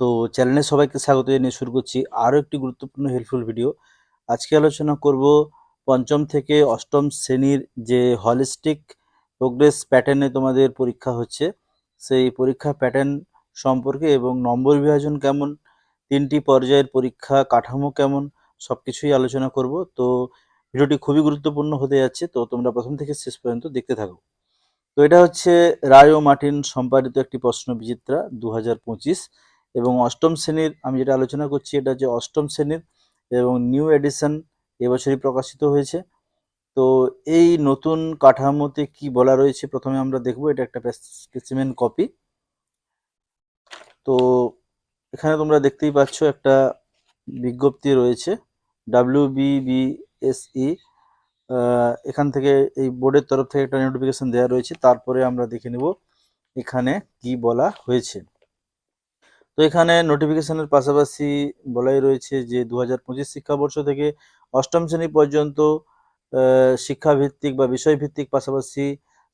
তো চ্যানেলে সবাইকে স্বাগত জানিয়ে শুরু করছি আরও একটি গুরুত্বপূর্ণ হেল্পফুল ভিডিও আজকে আলোচনা করব পঞ্চম থেকে অষ্টম শ্রেণির যে হলিস্টিক প্রোগ্রেস প্যাটার্নে তোমাদের পরীক্ষা হচ্ছে, সেই পরীক্ষা প্যাটার্ন সম্পর্কে এবং নম্বর বিভাজন কেমন, তিনটি পর্যায়ের পরীক্ষা কাঠামো কেমন সব কিছুই আলোচনা করব। তো ভিডিওটি খুবই গুরুত্বপূর্ণ হতে যাচ্ছে, তো তোমরা প্রথম থেকে শেষ পর্যন্ত দেখতে থাকো। তো এটা হচ্ছে রায় ও মার্টিন সম্পাদিত একটি প্রশ্ন বিচিত্রা দু এবং অষ্টম শ্রেণির আমি যেটা আলোচনা করছি এটা হচ্ছে অষ্টম শ্রেণির এবং নিউ এডিশন এবছরই প্রকাশিত হয়েছে। তো এই নতুন কাঠামোতে কি বলা রয়েছে প্রথমে আমরা দেখব, এটা একটা স্পেসিমেন কপি। তো এখানে তোমরা দেখতেই পাচ্ছ একটা বিজ্ঞপ্তি রয়েছে, ডাব্লিউ বিবিএসই এখান থেকে এই বোর্ডের তরফ থেকে একটা নোটিফিকেশন দেওয়া রয়েছে, তারপরে আমরা দেখে নেব এখানে কি বলা হয়েছে। তো এখানে নোটিফিকেশনের পাশাপাশি বলাই রয়েছে যে দু হাজার পঁচিশ শিক্ষাবর্ষ থেকে অষ্টম শ্রেণি পর্যন্ত শিক্ষাভিত্তিক বা বিষয়ভিত্তিক পাশাপাশি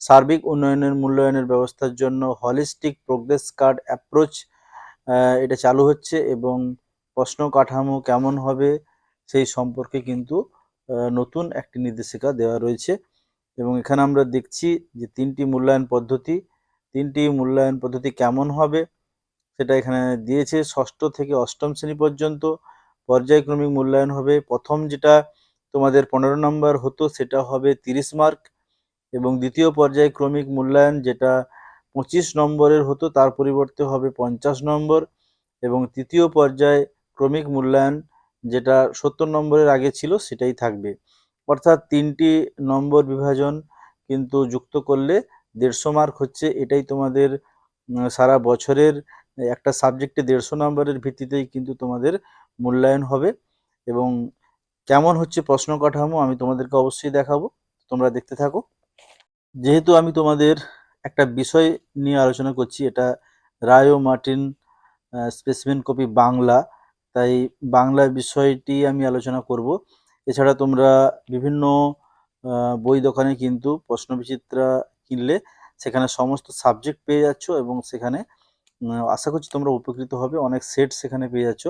সার্বিক উন্নয়নের মূল্যায়নের ব্যবস্থার জন্য হলিস্টিক প্রোগ্রেস কার্ড অ্যাপ্রোচ এটা চালু হচ্ছে এবং প্রশ্ন কাঠামো কেমন হবে সেই সম্পর্কে কিন্তু নতুন একটি নির্দেশিকা দেওয়া রয়েছে। এবং এখানে আমরা দেখছি যে তিনটি মূল্যায়ন পদ্ধতি, তিনটি মূল্যায়ন পদ্ধতি কেমন হবে সেটা এখানে দিয়েছে। ষষ্ঠ থেকে অষ্টম শ্রেণি পর্যন্ত পর্যায়ক্রমিক মূল্যায়ন হবে। প্রথম যেটা তোমাদের পনেরো নম্বর হতো, সেটা হবে তিরিশ মার্ক। এবং দ্বিতীয় পর্যায়ক্রমিক মূল্যায়ন যেটা পঁচিশ নম্বরের হতো, তার পরিবর্তে হবে পঞ্চাশ নম্বর। এবং তৃতীয় পর্যায় ক্রমিক মূল্যায়ন যেটা সত্তর নম্বরের আগে ছিল, সেটাই থাকবে। অর্থাৎ তিনটি নম্বর বিভাজন কিন্তু যুক্ত করলে দেড়শো মার্ক হচ্ছে। এটাই তোমাদের সারা বছরের একটা সাবজেক্টে দেড়শো নম্বরের ভিত্তিতেই কিন্তু তোমাদের মূল্যায়ন হবে এবং কেমন হচ্ছে প্রশ্ন কাঠামো আমি তোমাদেরকে অবশ্যই দেখাবো, তোমরা দেখতে থাকো। যেহেতু আমি তোমাদের একটা বিষয় নিয়ে আলোচনা করছি, এটা Roy Martin specimen copy Bangla, তাই বাংলা বিষয়টি আমি আলোচনা করব। এছাড়া তোমরা বিভিন্ন বই দোকানে কিন্তু প্রশ্ন বিচিত্রা কিনলে সেখানে সমস্ত সাবজেক্ট পেয়ে যাচ্ছ এবং সেখানে আশা করছি তোমরা উপকৃত হবে। অনেক সেট সেখানে পেয়ে যাচ্ছ।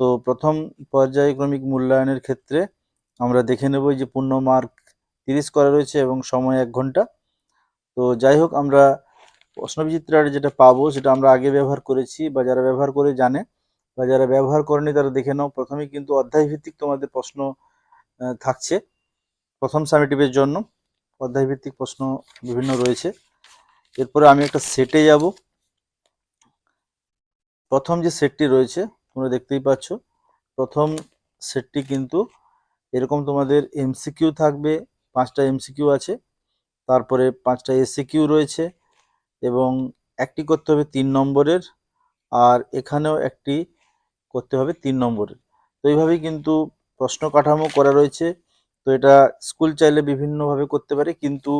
তো প্রথম পর্যায়ক্রমিক মূল্যায়নের ক্ষেত্রে আমরা দেখে নেব যে পূর্ণ মার্ক তিরিশ করা রয়েছে এবং সময় এক ঘণ্টা। তো যাই হোক, আমরা প্রশ্নবিচিত্রার যেটা পাবো, সেটা আমরা আগে ব্যবহার করেছি বা যারা ব্যবহার করে জানে বা যারা ব্যবহার করেনি তারা দেখে নাও। প্রথমে কিন্তু অধ্যায় ভিত্তিক তোমাদের প্রশ্ন থাকছে। প্রথম সামিটিভের জন্য অধ্যায় ভিত্তিক প্রশ্ন বিভিন্ন রয়েছে। এরপরে আমি একটা সেটে যাব। প্রথম যে সেটটি রয়েছে, তোমরা দেখতেই পাচ্ছ, প্রথম সেটটি কিন্তু এরকম তোমাদের এমসিকিউ থাকবে, পাঁচটা এমসিকিউ আছে, তারপরে পাঁচটা এসিকিউ রয়েছে এবং একটি করতে হবে তিন নম্বরের আর এখানেও একটি করতে হবে তিন নম্বরের। তো এইভাবেই কিন্তু প্রশ্ন কাঠামো করা রয়েছে। তো এটা স্কুল চাইলে বিভিন্নভাবে করতে পারে, কিন্তু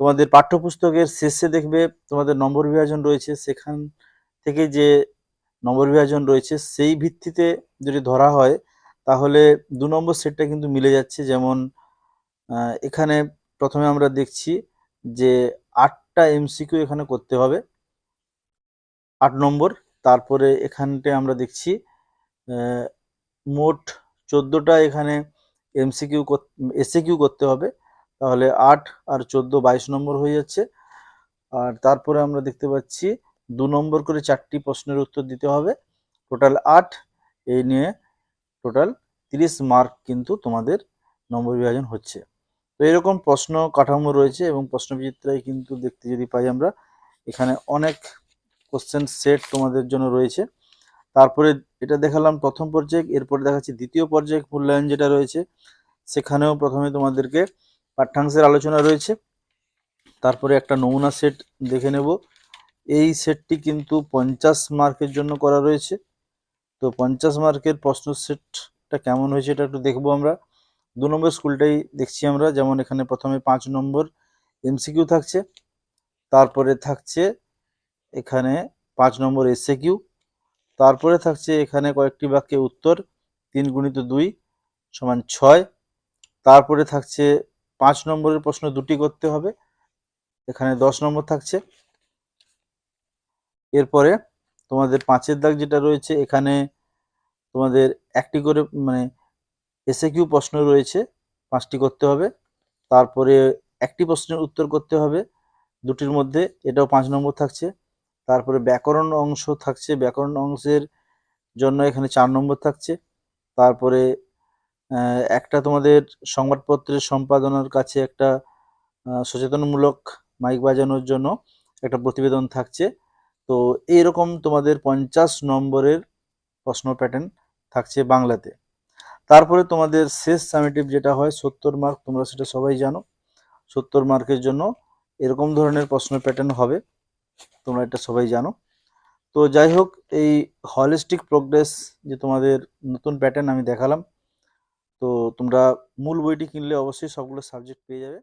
তোমাদের পাঠ্যপুস্তকের শেষে দেখবে তোমাদের নম্বর বিভাজন রয়েছে, সেখান থেকে যে নম্বর বিভাজন রয়েছে সেই ভিত্তিতে যদি ধরা হয়, তাহলে দু নম্বর সেটটা কিন্তু মিলে যাচ্ছে। যেমন এখানে প্রথমে আমরা দেখছি যে আটটা এমসিকিউ এখানে করতে হবে। আট নম্বর, তারপরে এখানটে আমরা দেখছি মোট চোদ্দোটা এখানে এমসিকিউ এসিকিউ করতে হবে। তাহলে আট আর চোদ্দ বাইশ নম্বর হয়ে যাচ্ছে। আর তারপরে আমরা দেখতে পাচ্ছি দু নম্বর করে চারটি প্রশ্নের উত্তর দিতে হবে। টোটাল আট এই নিয়ে টোটাল তিরিশ মার্ক কিন্তু তোমাদের নম্বর বিভাজন হচ্ছে। তো এরকম প্রশ্ন কাঠামো রয়েছে এবং প্রশ্নবিচিত্রায় কিন্তু দেখতে যদি পাই আমরা, এখানে অনেক কোশ্চেন সেট তোমাদের জন্য রয়েছে। তারপরে এটা দেখালাম প্রথম পর্যায়ে এরপরে দেখাচ্ছি দ্বিতীয় পর্যায়ে মূল্যায়ন যেটা রয়েছে, সেখানেও প্রথমে তোমাদেরকে পাঠ্যাংশের আলোচনা রয়েছে। তারপরে একটা নমুনা সেট দেখে নেব। এই সেটটি কিন্তু পঞ্চাশ মার্কের জন্য করা রয়েছে। তো পঞ্চাশ মার্কের প্রশ্ন সেটটা কেমন হয়েছে এটা একটু দেখব আমরা। দু নম্বর স্কুলটাই দেখছি আমরা, যেমন এখানে প্রথমে পাঁচ নম্বর এমসিকিউ থাকছে, তারপরে থাকছে এখানে পাঁচ নম্বর এসএ কিউ তারপরে থাকছে এখানে কয়েকটি বাক্যে উত্তর, তিন গুণিত দুই সমান ছয়, তারপরে থাকছে পাঁচ নম্বরের প্রশ্ন দুটি করতে হবে, এখানে দশ নম্বর থাকছে। এরপরে তোমাদের পাঁচের দাগ যেটা রয়েছে, এখানে তোমাদের একটি করে মানে এসে কিউ প্রশ্ন রয়েছে, পাঁচটি করতে হবে। তারপরে একটি প্রশ্নের উত্তর করতে হবে, দুটির মধ্যে, এটাও পাঁচ নম্বর থাকছে। তারপরে ব্যাকরণ অংশ থাকছে, ব্যাকরণ অংশের জন্য এখানে চার নম্বর থাকছে। তারপরে একটা তোমাদের সংবাদপত্রের সম্পাদনার কাছে একটা সচেতনমূলক মাইক বাজানোর জন্য একটা প্রতিবেদন থাকছে। তো এইরকম তোমাদের পঞ্চাশ নম্বরের প্রশ্ন প্যাটার্ন থাকছে বাংলাতে। তারপরে তোমাদের শেষ সামেটিভ যেটা হয়, সত্তর মার্ক তোমরা সেটা সবাই জানো। সত্তর মার্কের জন্য এরকম ধরনের প্রশ্ন প্যাটার্ন হবে, তোমরা এটা সবাই জানো। তো যাই হোক, এই হলিস্টিক প্রোগ্রেস যে তোমাদের নতুন প্যাটার্ন আমি দেখালাম, তো তোমরা মূল বইটি কিনলে অবশ্যই সবগুলো সাবজেক্ট পেয়ে যাবে।